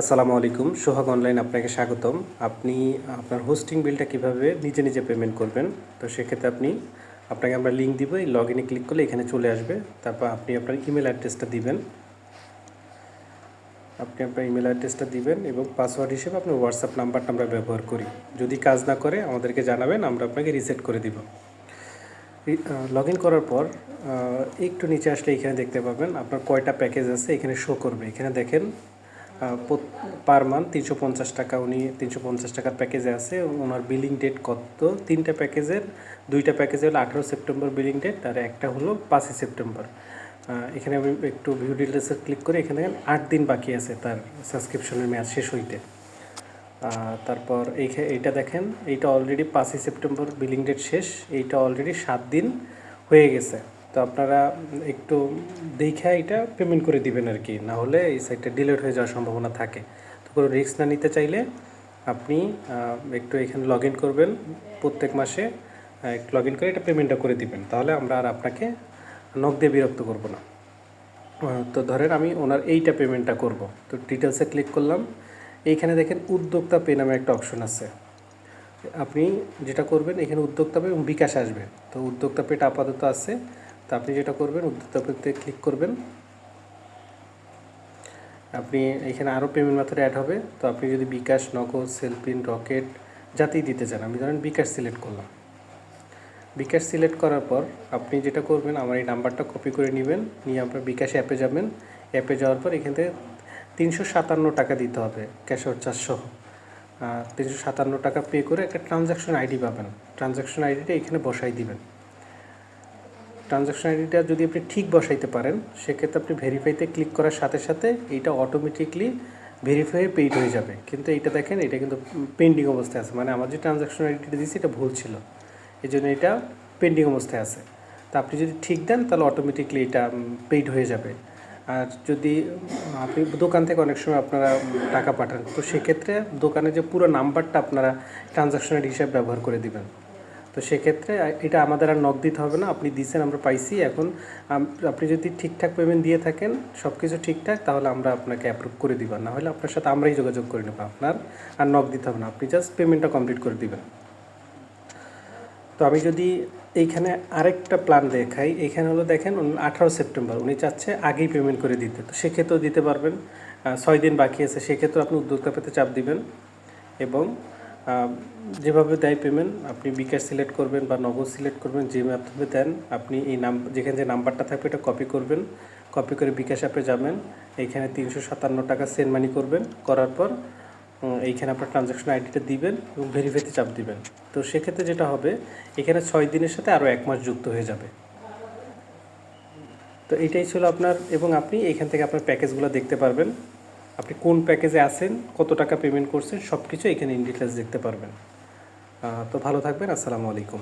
আসসালামু আলাইকুম, সোহাগ অনলাইন আপনাকে স্বাগতম। আপনি আপনার হোস্টিং বিলটা কীভাবে নিজে নিজে পেমেন্ট করবেন? তো সেক্ষেত্রে আপনি, আপনাকে আমরা লিঙ্ক দিব, এই লগ ইনে ক্লিক করলে এখানে চলে আসবে। তারপর আপনি আপনার ইমেল অ্যাড্রেসটা দিবেন। আপনি আপনার ইমেল অ্যাড্রেসটা দিবেন এবং পাসওয়ার্ড হিসেবে আপনার হোয়াটসঅ্যাপ নাম্বারটা আমরা ব্যবহার করি। যদি কাজ না করে, আমাদেরকে জানাবেন, আমরা আপনাকে রিসেট করে দিব। লগ ইন করার পর একটু নিচে আসলে এখানে দেখতে পাবেন, আপনার কয়টা প্যাকেজ আছে এখানে শো করবে। এখানে দেখেন পার মান্থ তিনশো পঞ্চাশ টাকা, উনি তিনশো পঞ্চাশ টাকার প্যাকেজে আছে। ওনার বিলিং ডেট কত? তিনটা প্যাকেজের দুইটা প্যাকেজে হলো আঠেরো সেপ্টেম্বর বিলিং ডেট আর একটা হলো পাঁচই সেপ্টেম্বর। এখানে আমি একটু ভিউ ডিটেলসে ক্লিক করে এখানে আট দিন বাকি আছে তার সাবস্ক্রিপশনের মেয়াদ শেষ হইতে। তারপর এই এইটা দেখেন, এইটা অলরেডি পাঁচই সেপ্টেম্বর বিলিং ডেট শেষ, এইটা অলরেডি সাত দিন হয়ে গেছে। তো আপনারা একটু দেখে এটা পেমেন্ট করে দিবেন আর কি না হলে এই সাইটটা ডিলিট হয়ে যাওয়ার সম্ভাবনা থাকে। তো কোনো রিস্ক না নিতে চাইলে আপনি একটু এখানে লগ ইন করবেন, প্রত্যেক মাসে একটু লগ ইন করে এটা পেমেন্টটা করে দিবেন। তাহলে আমরা আর আপনাকে নখ দিয়ে বিরক্ত করব না। তো ধরেন আমি ওনার এইটা পেমেন্টটা করব। তো ডিটেলসে ক্লিক করলাম। এইখানে দেখেন উদ্যোক্তা পে নামে একটা অপশন আছে। আপনি যেটা করবেন, এখানে উদ্যোক্তা পে এবং বিকাশ আসবে। তো উদ্যোক্তা পেটা আপাতত আছে। তো আপনি যেটা করবেন উদ্যোক্তা ক্লিক করবেন। আপনি এখানে আরও পেমেন্ট মেথড অ্যাড হবে। তো আপনি যদি বিকাশ, নগদ সেলপিন রকেট যাতেই দিতে চান, আমি ধরেন বিকাশ সিলেক্ট করলাম। বিকাশ সিলেক্ট করার পর আপনি যেটা করবেন, আমার এই নাম্বারটা কপি করে নেবেন। নিয়ে আপনার বিকাশ অ্যাপে যাবেন। অ্যাপে যাওয়ার পর এখান থেকে তিনশো সাতান্ন টাকা দিতে হবে ক্যাশ আউট সহ। তিনশো সাতান্ন টাকা পে করে একটা ট্রানজাকশন আইডি পাবেন। ট্রানজাকশন আইডিটা এখানে বসাই দিবেন। ট্রানজাকশন আইডিটা যদি আপনি ঠিক বসাইতে পারেন, সেক্ষেত্রে আপনি ভেরিফাইতে ক্লিক করার সাথে সাথে এইটা অটোমেটিকলি ভেরিফাই পেইড হয়ে যাবে। কিন্তু এইটা দেখেন, এটা কিন্তু পেন্ডিং অবস্থায় আছে। মানে আমার যে ট্রানজাকশন আইডিটা দিয়েছি, এটা ভুল ছিল। এই জন্য এটা পেন্ডিং অবস্থায় আছে। তা আপনি যদি ঠিক দেন, তাহলে অটোমেটিকলি এটা পেইড হয়ে যাবে। আর যদি আপনি দোকান থেকে অনেক সময় আপনারা টাকা পাঠান, তো সেক্ষেত্রে দোকানে যে পুরো নাম্বারটা আপনারা ট্রানজাকশনের হিসাব ব্যবহার করে দিবেন। তো সেক্ষেত্রে এটা আমাদের আর নক দিতে হবে না। আপনি দিয়েছেন আমরা পাইছি। এখন আপনি যদি ঠিকঠাক পেমেন্ট দিয়ে থাকেন সব কিছু ঠিকঠাক, তাহলে আমরা আপনাকে অ্যাপ্রুভ করে দিব। না হলে আপনার সাথে আমরাই যোগাযোগ করে নেব আপনার। আর নক দিতে হবে না। আপনি জাস্ট পেমেন্টটা কমপ্লিট করে দিবেন। তো আমি যদি এইখানে আরেকটা প্ল্যান দেখাই। এইখানে হলো দেখেন আঠারো সেপ্টেম্বর, উনি চাচ্ছে আগেই পেমেন্ট করে দিতে। তো সেক্ষেত্রেও দিতে পারবেন। ছয় দিন বাকি আছে। সেক্ষেত্রেও আপনি উদ্যোক্তা পেতে চাপ দিবেন। এবং যেভাবে দেয় পেমেন্ট আপনি বিকাশ সিলেক্ট করবেন বা নগদ সিলেক্ট করবেন, যে মাধ্যমে দেন, আপনি এই নাম, যেখানে যে নাম্বারটা থাকবে, এটা কপি করবেন। কপি করে বিকাশ অ্যাপে যাবেন। এইখানে তিনশো সাতান্ন টাকা সেন্ড মানি করবেন। করার পর এইখানে আপনার ট্রানজাকশন আইডিটা দিবেন এবং ভেরিফাইতে চাপ দিবেন। তো সেক্ষেত্রে যেটা হবে, এখানে ছয় দিনের সাথে আরও এক মাস যুক্ত হয়ে যাবে। তো এটাই ছিল আপনার, এবং আপনি এখান থেকে আপনার প্যাকেজগুলো দেখতে পারবেন। আপনি কোন প্যাকেজে আছেন, কত টাকা পেমেন্ট করছেন সব কিছু এখানে ইন ডিটেলস দেখতে পারবেন। তো ভালো থাকবেন, আসসালামু আলাইকুম।